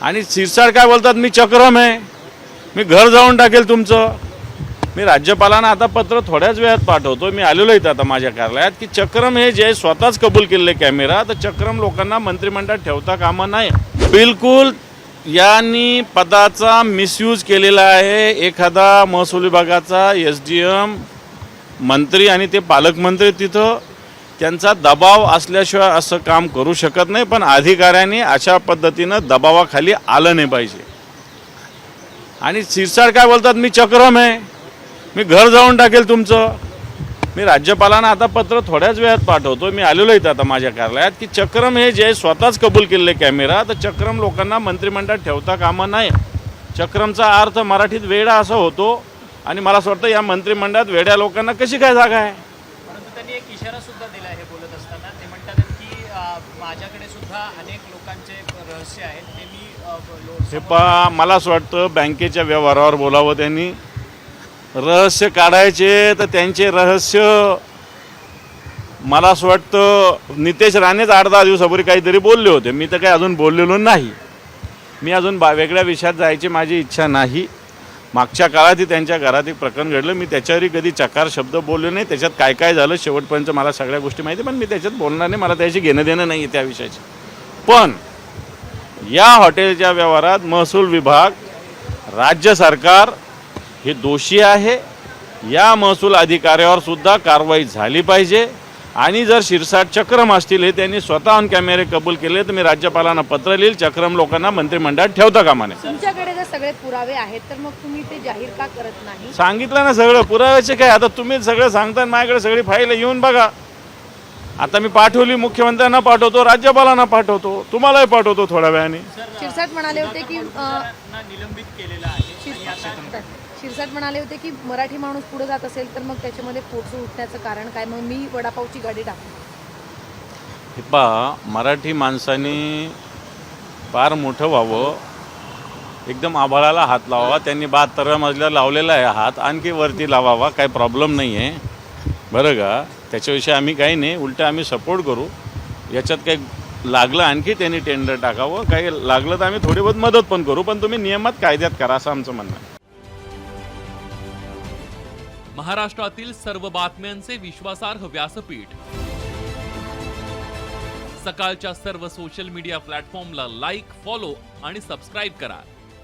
आणि शिरसाड काय बोलतात? मी चक्रम आहे. मी घर जाऊन टाकेल तुमचं. मी राज्यपालांना आता पत्र थोड्याच वेळात पाठवतो मी आलेलो इथं आता माझ्या कार्यालयात की चक्रम हे जे स्वतःच कबूल केलेले कॅमेरा तर चक्रम लोकांना मंत्रिमंडळात ठेवता कामा नाही बिलकुल यांनी पदाचा मिसयूज केलेला आहे. एखादा महसूल विभागाचा एस डी एम मंत्री आणि ते पालकमंत्री तिथं त्यांचा दबाव असल्याशिवाय असं काम करू शकत नाही पण अधिकाऱ्यांनी अशा पद्धतीनं दबावाखाली आलं नाही पाहिजे. आणि सिरसाड काय बोलतात? मी चक्रम आहे. मी घर जाऊन टाकेल तुमचं. मी राज्यपालांना आता पत्र थोड्याच वेळात पाठवतो मी आलेलो इथं आता माझ्या कार्यालयात की चक्रम हे जे स्वतःच कबूल केलेले कॅमेरा तर चक्रम लोकांना मंत्रिमंडळात ठेवता कामं नाही. चक्रमचा अर्थ मराठीत वेडा असा होतो आणि मला असं वाटतं या मंत्रिमंडळात वेड्या लोकांना कशी काय जागा आहे? त्यांनी एक इशारा सुद्धा दिला हे बोलत असताना. ते म्हणतात की माझ्याकडे सुद्धा अनेक लोकांचे रहस्य आहेत. ते मी हे पहा मला असं वाटतं बँकेच्या व्यवहारावर बोलावं त्यांनी. रहस्य काढायचे तर त्यांचे रहस्य मला असं वाटतं नितेश राणेच आठ दहा दिवसापूर्वी काहीतरी बोलले होते. मी तर काही अजून बोललेलो नाही. मी अजून बा वेगळ्या विषयात जायची माझी इच्छा नाही. मागच्या काळातही त्यांच्या घरात एक प्रकरण घडलं. मी त्याच्यावरही कधी चकार शब्द बोललो नाही. त्याच्यात काय काय झालं शेवटपर्यंत मला सगळ्या गोष्टी माहिती पण मी त्याच्यात बोलणार नाही. मला त्याशी घेणं देणं नाही आहे त्या विषयाची. पण या हॉटेलच्या व्यवहारात महसूल विभाग राज्य सरकार हे दोषी आहे. या महसूल अधिकाऱ्यावर सुद्धा कारवाई झाली पाहिजे. आणि जर शिरसाट चक्रम असतील हे त्यांनी स्वतः ऑन कॅमेरे कबूल केले तर मी राज्यपालांना पत्र लिहिल. चक्रम लोकांना मंत्रिमंडळात ठेवता कामा नये. तुमच्याकडे सगळे पुरावे आहेत तर मग तुम्ही ते जाहीर का करत नाही? सांगितलं ना सगळं. पुराव्याचे काय? आता तुम्ही सगळं सांगता माझ्याकडे सगळी फाईल आहे, येऊन बघा. आता मी पाठवली मुख्यमंत्र्यांना पाठवतो राज्यपालांना पाठवतो तुम्हालाही पाठवतो थोड्या वेळाने. शिरसाट म्हणाले होते की अं, निलंबित केलेलं आहे शिरसाट शिरसाट म्हणाले होते की मराठी माणूस पुढे जात असेल तर मग त्याच्यामध्ये पोटसून उठण्याचं कारण काय? मग मी वडापावची गाडी टाकतो. हे पहा मराठी माणसाने फार मोठं व्हावं एकदम आभाळाला हात लावावा. त्यांनी बहात्तराव्या मजल्यावर लावलेला आहे हात. आणखी वरती लावावा. काही प्रॉब्लेम नाही आहे बरं का? त्याच्याविषयी आम्ही काही नाही. उलटं आम्ही सपोर्ट करू. याच्यात काही लागलं आणखी त्यांनी टेंडर टाकावं. काही लागलं तर आम्ही थोडी बहुत मदत पण करू. पण तुम्ही नियमात कायद्यात करा असं आमचं म्हणणं आहे. महाराष्ट्रातील सर्व बातम्यांचे विश्वासार्ह व्यासपीठ. सकाळच्या सर्व सोशल मीडिया प्लॅटफॉर्मला लाईक फॉलो आणि सबस्क्राईब करा.